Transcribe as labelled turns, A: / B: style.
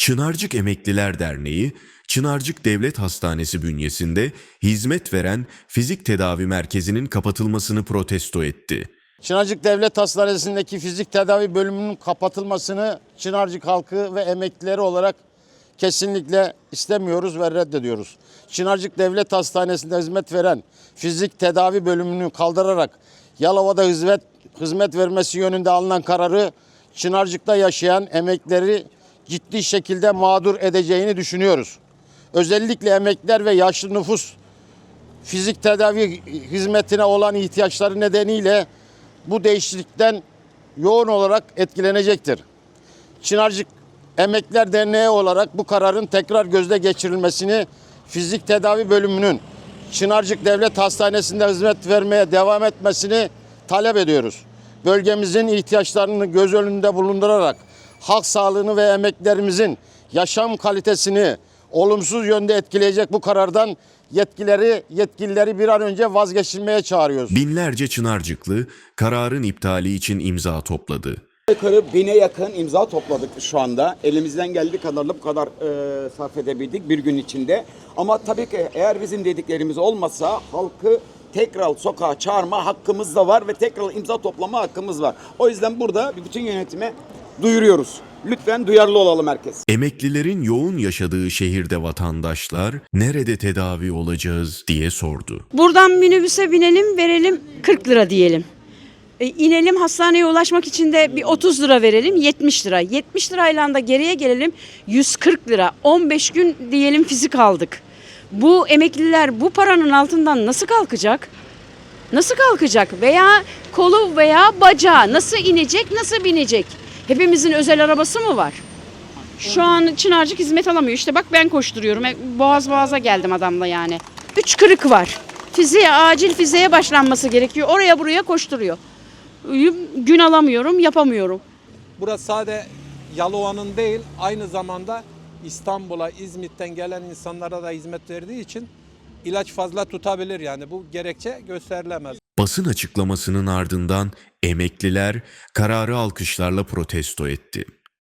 A: Çınarcık Emekliler Derneği, Çınarcık Devlet Hastanesi bünyesinde hizmet veren fizik tedavi merkezinin kapatılmasını protesto etti.
B: Çınarcık Devlet Hastanesi'ndeki fizik tedavi bölümünün kapatılmasını Çınarcık halkı ve emeklileri olarak kesinlikle istemiyoruz ve reddediyoruz. Çınarcık Devlet Hastanesi'nde hizmet veren fizik tedavi bölümünü kaldırarak Yalova'da hizmet hizmet vermesi yönünde alınan kararı Çınarcık'ta yaşayan emeklileri ciddi şekilde mağdur edeceğini düşünüyoruz. Özellikle emekliler ve yaşlı nüfus fizik tedavi hizmetine olan ihtiyaçları nedeniyle bu değişiklikten yoğun olarak etkilenecektir. Çınarcık Emekliler Derneği olarak bu kararın tekrar gözde geçirilmesini fizik tedavi bölümünün Çınarcık Devlet Hastanesi'nde hizmet vermeye devam etmesini talep ediyoruz. Bölgemizin ihtiyaçlarını göz önünde bulundurarak halk sağlığını ve emeklerimizin yaşam kalitesini olumsuz yönde etkileyecek bu karardan yetkileri yetkilileri bir an önce vazgeçilmeye çağırıyoruz.
A: Binlerce Çınarcıklı kararın iptali için imza topladı.
C: Yukarı bine yakın imza topladık şu anda. Elimizden geldiği kadarıyla bu kadar e, sarf edebildik bir gün içinde. Ama tabii ki eğer bizim dediklerimiz olmasa halkı tekrar sokağa çağırma hakkımız da var ve tekrar imza toplama hakkımız var. O yüzden burada bütün yönetime duyuruyoruz. Lütfen duyarlı olalım herkes.
A: Emeklilerin yoğun yaşadığı şehirde vatandaşlar nerede tedavi olacağız diye sordu.
D: Buradan minibüse binelim verelim 40 lira diyelim. E, inelim hastaneye ulaşmak için de bir 30 lira verelim 70 lira. 70 lirayla da geriye gelelim 140 lira. 15 gün diyelim fizik aldık. Bu emekliler bu paranın altından nasıl kalkacak? Nasıl kalkacak? Veya kolu veya bacağı nasıl inecek, nasıl binecek? Hepimizin özel arabası mı var? Şu an Çınarcık hizmet alamıyor. İşte bak ben koşturuyorum. E, Boğaz boğaza geldim adamla yani. Üç kırık var. Fiziğe, acil fiziğe başlanması gerekiyor. Oraya buraya koşturuyor. Gün alamıyorum, yapamıyorum.
E: Burası sade Yalova'nın değil, aynı zamanda İstanbul'a, İzmit'ten gelen insanlara da hizmet verdiği için ilaç fazla tutabilir yani bu gerekçe gösterilemez.
A: Basın açıklamasının ardından emekliler kararı alkışlarla protesto etti.